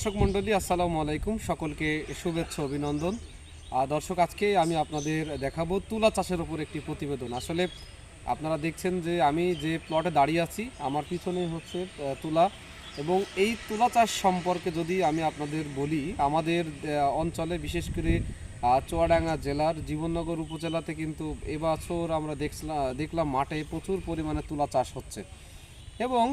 দর্শক মণ্ডলী, আসসালামু আলাইকুম। সকলকে শুভেচ্ছা, অভিনন্দন। দর্শক, আজকে আমি আপনাদের দেখাবো তুলা চাষের উপর একটি প্রতিবেদন। আসলে আপনারা দেখছেন যে আমি যে প্লটে দাঁড়িয়ে আছি, আমার পিছনে হচ্ছে তুলা। এবং এই তুলা চাষ সম্পর্কে যদি আমি আপনাদের বলি, আমাদের অঞ্চলে বিশেষ করে চুয়াডাঙ্গা জেলার জীবননগর উপজেলাতে কিন্তু এবছর আমরা দেখছিলাম দেখলাম মাঠে প্রচুর পরিমাণে তুলা চাষ হচ্ছে। এবং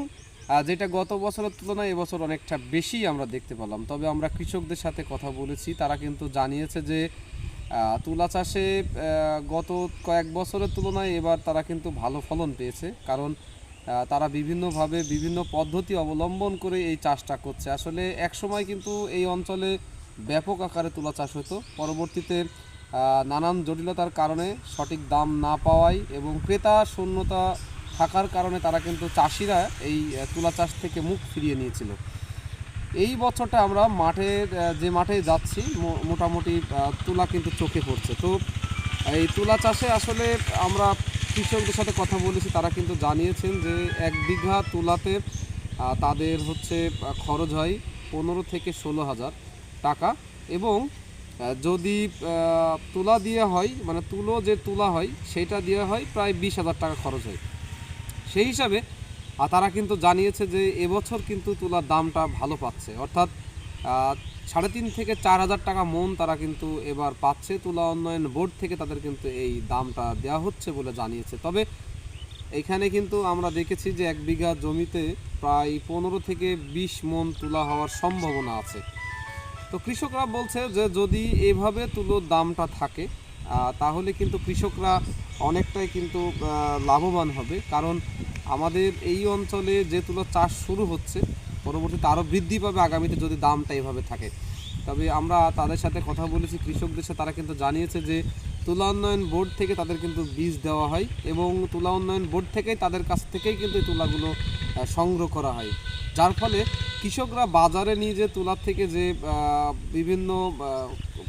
যেটা গত বছরের তুলনায় এবছর অনেকটা বেশি আমরা দেখতে পেলাম। তবে আমরা কৃষকদের সাথে কথা বলেছি, তারা কিন্তু জানিয়েছে যে তুলা চাষে গত কয়েক বছরের তুলনায় এবার তারা কিন্তু ভালো ফলন পেয়েছে। কারণ তারা বিভিন্নভাবে বিভিন্ন পদ্ধতি অবলম্বন করে এই চাষটা করছে। আসলে একসময় কিন্তু এই অঞ্চলে ব্যাপক আকারে তুলা চাষ হতো। পরবর্তীতে নানান জটিলতার কারণে সঠিক দাম না পাওয়ায় এবং ক্রেতা শূন্যতা থাকার কারণে তারা কিন্তু চাষিরা এই তুলা চাষ থেকে মুখ ফিরিয়ে নিয়েছিল। এই বছরটা আমরা মাঠের যে মাঠে যাচ্ছি মোটামুটি তুলা কিন্তু চোখে পড়ছে। তো, এই তুলা চাষে আসলে আমরা কৃষকদের সাথে কথা বলেছি, তারা কিন্তু জানিয়েছেন যে এক বিঘা তুলাতে তাদের হচ্ছে খরচ হয় পনেরো থেকে ষোলো হাজার টাকা এবং যদি তুলা দিয়ে হয় মানে তুলো যে তুলা হয়, সেটা দিয়ে হয় প্রায় বিশ হাজার টাকা খরচ হয়। সেই হিসাবে তারা কিন্তু জানিয়েছে যে এবছর কিন্তু তুলার দামটা ভালো পাচ্ছে। অর্থাৎ সাড়ে তিন থেকে চার হাজার টাকা মন তারা কিন্তু এবার পাচ্ছে তুলা উন্নয়ন বোর্ড থেকে তাদের কিন্তু এই দামটা দেওয়া হচ্ছে বলে জানিয়েছে। তবে এখানে কিন্তু আমরা দেখেছি যে এক বিঘা জমিতে প্রায় পনেরো থেকে বিশ মন তুলা হওয়ার সম্ভাবনা আছে। তো কৃষকরা বলছে যে যদি এভাবে তুলোর দামটা থাকে তাহলে কিন্তু কৃষকরা অনেকটাই কিন্তু লাভবান হবে। কারণ আমাদের এই অঞ্চলে যে তুলো চাষ শুরু হচ্ছে, পরবর্তীতে আরও বৃদ্ধি পাবে আগামীতে যদি দামটা এভাবে থাকে। তবে আমরা তাদের সাথে কথা বলেছি, কৃষকদের সাথে তারা কিন্তু জানিয়েছে যে তুলা উন্নয়ন বোর্ড থেকে তাদের কিন্তু বীজ দেওয়া হয় এবং তুলা উন্নয়ন বোর্ড থেকেই তাদের কাছ থেকেই কিন্তু এই তুলাগুলো সংগ্রহ করা হয়। যার ফলে কৃষকরা বাজারে নিয়ে যে তুলার থেকে যে বিভিন্ন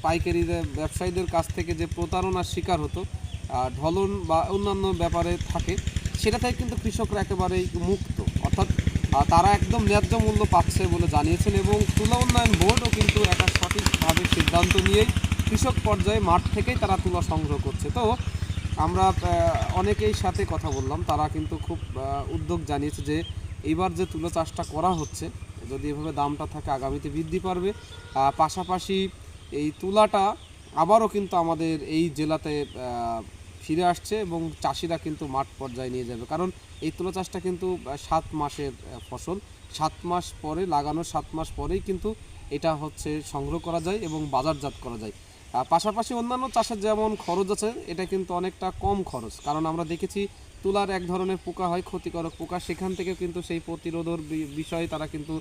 পাইকারি ব্যবসায়ীদের কাছ থেকে যে প্রতারণার শিকার হতো ঢলন বা অন্যান্য ব্যাপারে থাকে, সেটা থেকে কিন্তু কৃষকরা একেবারেই মুক্ত। অর্থাৎ তারা একদম ন্যায্য মূল্য পাচ্ছে বলে জানিয়েছেন এবং তুলা উন্নয়ন বোর্ডও কিন্তু একটা সঠিকভাবে সিদ্ধান্ত নিয়েই কৃষক পর্যায়ে মাঠ থেকেই তারা তুলা সংগ্রহ করছে। তো, আমরা অনেকেই সাথে কথা বললাম, তারা কিন্তু খুব উদ্যোগ জানিয়েছে যে, এইবার যে তুলো চাষটা করা হচ্ছে যদি এভাবে দামটা থাকে আগামীতে বৃদ্ধি পারবে। পাশাপাশি এই তুলাটা আবারও কিন্তু আমাদের এই জেলাতে ফিরে আসছে এবং চাষিরা কিন্তু মাঠ পর্যায়ে নিয়ে যাবে। কারণ এই তুলা চাষটা কিন্তু সাত মাসের ফসল। সাত মাস পরে, লাগানোর সাত মাস পরেই কিন্তু এটা হচ্ছে সংগ্রহ করা যায় এবং বাজারজাত করা যায়। পাশাপাশি অন্যান্য চাষের যেমন খরচ আছে, এটা কিন্তু অনেকটা কম খরচ। কারণ আমরা দেখেছি তুলার এক ধরনের পোকা হয়, ক্ষতিকারক পোকা। সেখান থেকে কিন্তু সেই প্রতিরোধর বিষয়ে তারা কিন্তু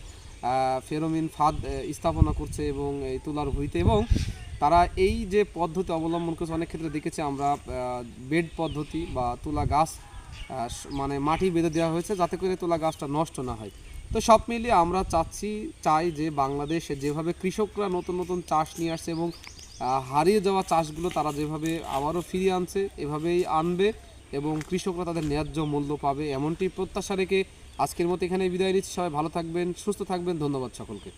ফেরোমিন ফাঁদ স্থাপনা করছে এবং এই তুলার ভুঁইতে। এবং তারা এই যে পদ্ধতি অবলম্বন করছে, অনেক ক্ষেত্রে দেখেছি আমরা বেড পদ্ধতি বা তুলা গাছ মানে মাটি বেঁধে দেওয়া হয়েছে যাতে করে তুলা গাছটা নষ্ট না হয়। তো সব মিলিয়ে আমরা চাচ্ছি, চাই যে বাংলাদেশে যেভাবে কৃষকরা নতুন নতুন চাষ নিয়ে আসছে এবং হারিয়ে যাওয়া চাষগুলো তারা যেভাবে আবারও ফিরিয়ে আনছে, এভাবেই আনবে। এবং কৃষকরা তাদের ন্যায্য মূল্য পাবে এমনটি প্রত্যাশা রেখে আজকের মতো এখানে বিদায় নিচ্ছি। সবাই ভালো থাকবেন, সুস্থ থাকবেন। ধন্যবাদ সকলকে।